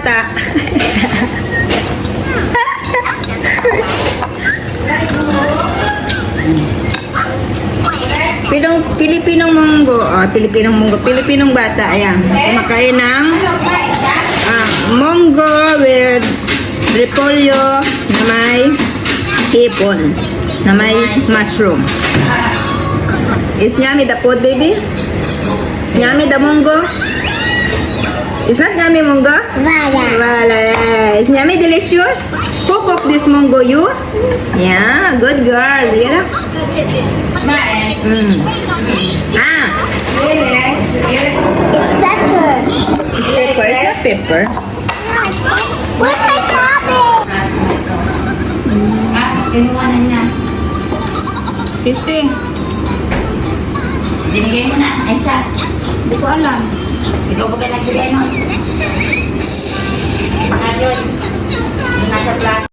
bata. Pilong, Pilipinong munggo. Oh, Pilipinong munggo. Pilipinong bata. Ayan. Kumakain ng ah, munggo with repolyo na may hipon. Na may mushroom. Is yummy the food, baby? Yummy the munggo? It's not yummy munggo? Vada. Wala. Is yummy delicious? Who cook this munggo? You? Yeah, good girl. Yeah. Mm. Ah. It's pepper. Pepper. It's not pepper. Ah, kinuha na niya. Sisi. Binigay mo na. Ay, sa. Hindi ko alam. Ikaw ba nagbigay nun? Baka yun. Nasa plastic.